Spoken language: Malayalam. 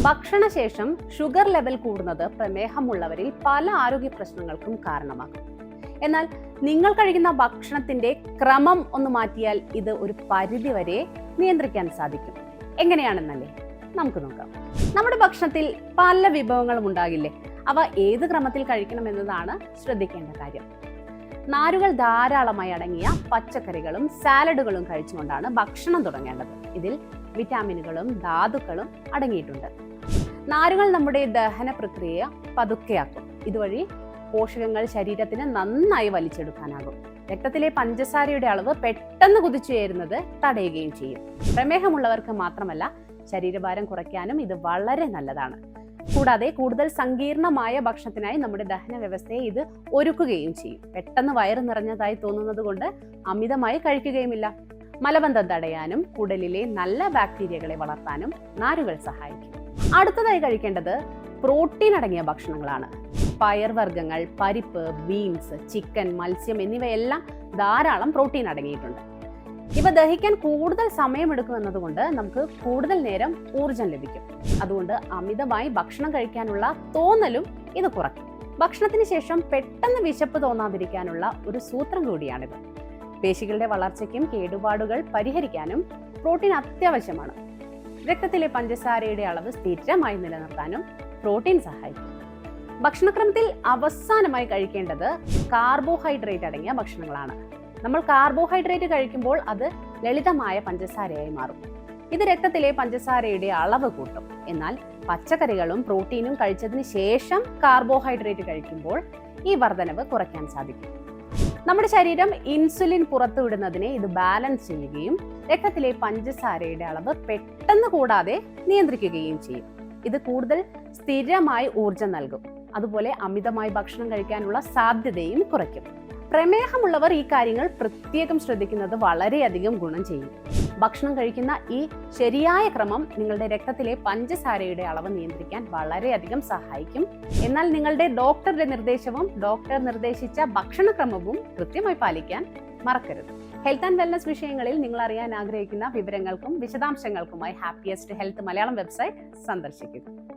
ഭക്ഷണശേഷം ഷുഗർ ലെവൽ കൂടുന്നത് പ്രമേഹമുള്ളവരിൽ പല ആരോഗ്യ പ്രശ്നങ്ങൾക്കും കാരണമാകും. എന്നാൽ നിങ്ങൾ കഴിക്കുന്ന ഭക്ഷണത്തിന്റെ ക്രമം ഒന്ന് മാറ്റിയാൽ ഇത് ഒരു പരിധി വരെ നിയന്ത്രിക്കാൻ സാധിക്കും. എങ്ങനെയാണെന്നല്ലേ? നമുക്ക് നോക്കാം. നമ്മുടെ ഭക്ഷണത്തിൽ പല വിഭവങ്ങളും ഉണ്ടാകില്ലേ? അവ ഏത് ക്രമത്തിൽ കഴിക്കണം എന്നതാണ് ശ്രദ്ധിക്കേണ്ട കാര്യം. നാരുകൾ ധാരാളമായി അടങ്ങിയ പച്ചക്കറികളും സാലഡുകളും കഴിച്ചുകൊണ്ടാണ് ഭക്ഷണം തുടങ്ങേണ്ടത്. ഇതിൽ വിറ്റാമിനുകളും ധാതുക്കളും അടങ്ങിയിട്ടുണ്ട്. നാരുകൾ നമ്മുടെ ദഹന പ്രക്രിയ പതുക്കെയാക്കും. ഇതുവഴി പോഷകങ്ങൾ ശരീരത്തിന് നന്നായി വലിച്ചെടുക്കാനാകും. രക്തത്തിലെ പഞ്ചസാരയുടെ അളവ് പെട്ടെന്ന് കുതിച്ചുയരുന്നത് തടയുകയും ചെയ്യും. പ്രമേഹമുള്ളവർക്ക് മാത്രമല്ല ശരീരഭാരം കുറയ്ക്കാനും ഇത് വളരെ നല്ലതാണ്. കൂടാതെ കൂടുതൽ സങ്കീർണമായ ഭക്ഷണത്തിനായി നമ്മുടെ ദഹന വ്യവസ്ഥയെ ഇത് ഒരുക്കുകയും ചെയ്യും. പെട്ടെന്ന് വയറ് നിറഞ്ഞതായി തോന്നുന്നത് കൊണ്ട് അമിതമായി കഴിക്കുകയുമില്ല. മലബന്ധം തടയാനും കുടലിലെ നല്ല ബാക്ടീരിയകളെ വളർത്താനും നാരുകൾ സഹായിക്കും. അടുത്തതായി കഴിക്കേണ്ടത് പ്രോട്ടീൻ അടങ്ങിയ ഭക്ഷണങ്ങളാണ്. പയർവർഗങ്ങൾ പരിപ്പ് ബീൻസ് ചിക്കൻ മത്സ്യം എന്നിവയെല്ലാം ധാരാളം പ്രോട്ടീൻ അടങ്ങിയിട്ടുണ്ട്. ഇവ ദഹിക്കാൻ കൂടുതൽ സമയമെടുക്കും എന്നതുകൊണ്ട് നമുക്ക് കൂടുതൽ നേരം ഊർജം ലഭിക്കും. അതുകൊണ്ട് അമിതമായി ഭക്ഷണം കഴിക്കാനുള്ള തോന്നലും ഇത് കുറയ്ക്കും. ഭക്ഷണത്തിന് ശേഷം പെട്ടെന്ന് വിശപ്പ് തോന്നാതിരിക്കാനുള്ള ഒരു സൂത്രം കൂടിയാണിത്. പേശികളുടെ വളർച്ചയ്ക്കും കേടുപാടുകൾ പരിഹരിക്കാനും പ്രോട്ടീൻ അത്യാവശ്യമാണ്. രക്തത്തിലെ പഞ്ചസാരയുടെ അളവ് സ്ഥിരമായി നിലനിർത്താനും പ്രോട്ടീൻ സഹായിക്കും. ഭക്ഷണക്രമത്തിൽ അവസാനമായി കഴിക്കേണ്ടത് കാർബോഹൈഡ്രേറ്റ് അടങ്ങിയ ഭക്ഷണങ്ങളാണ്. നമ്മൾ കാർബോഹൈഡ്രേറ്റ് കഴിക്കുമ്പോൾ അത് ലളിതമായ പഞ്ചസാരയായി മാറും. ഇത് രക്തത്തിലെ പഞ്ചസാരയുടെ അളവ് കൂട്ടും. എന്നാൽ പച്ചക്കറികളും പ്രോട്ടീനും കഴിച്ചതിന് ശേഷം കാർബോഹൈഡ്രേറ്റ് കഴിക്കുമ്പോൾ ഈ വർധനവ് കുറയ്ക്കാൻ സാധിക്കും. നമ്മുടെ ശരീരം ഇൻസുലിൻ പുറത്തുവിടുന്നതിനെ ഇത് ബാലൻസ് ചെയ്യുകയും രക്തത്തിലെ പഞ്ചസാരയുടെ അളവ് പെട്ടെന്ന് കൂടാതെ നിയന്ത്രിക്കുകയും ചെയ്യും. ഇത് കൂടുതൽ സ്ഥിരമായി ഊർജം നൽകും. അതുപോലെ അമിതമായി ഭക്ഷണം കഴിക്കാനുള്ള സാധ്യതയും കുറയ്ക്കും. പ്രമേഹമുള്ളവർ ഈ കാര്യങ്ങൾ പ്രത്യേകം ശ്രദ്ധിക്കുന്നത് വളരെയധികം ഗുണം ചെയ്യും. ഭക്ഷണം കഴിക്കുന്ന ഈ ശരിയായ ക്രമം നിങ്ങളുടെ രക്തത്തിലെ പഞ്ചസാരയുടെ അളവ് നിയന്ത്രിക്കാൻ വളരെയധികം സഹായിക്കും. എന്നാൽ നിങ്ങളുടെ ഡോക്ടറുടെ നിർദ്ദേശവും ഡോക്ടർ നിർദ്ദേശിച്ച ഭക്ഷണക്രമവും കൃത്യമായി പാലിക്കാൻ മറക്കരുത്. ഹെൽത്ത് ആൻഡ് വെൽനസ് വിഷയങ്ങളിൽ നിങ്ങൾ അറിയാൻ ആഗ്രഹിക്കുന്ന വിവരങ്ങൾക്കും വിശദാംശങ്ങൾക്കുമായി ഹാപ്പിയസ്റ്റ് ഹെൽത്ത് മലയാളം വെബ്സൈറ്റ് സന്ദർശിക്കുക.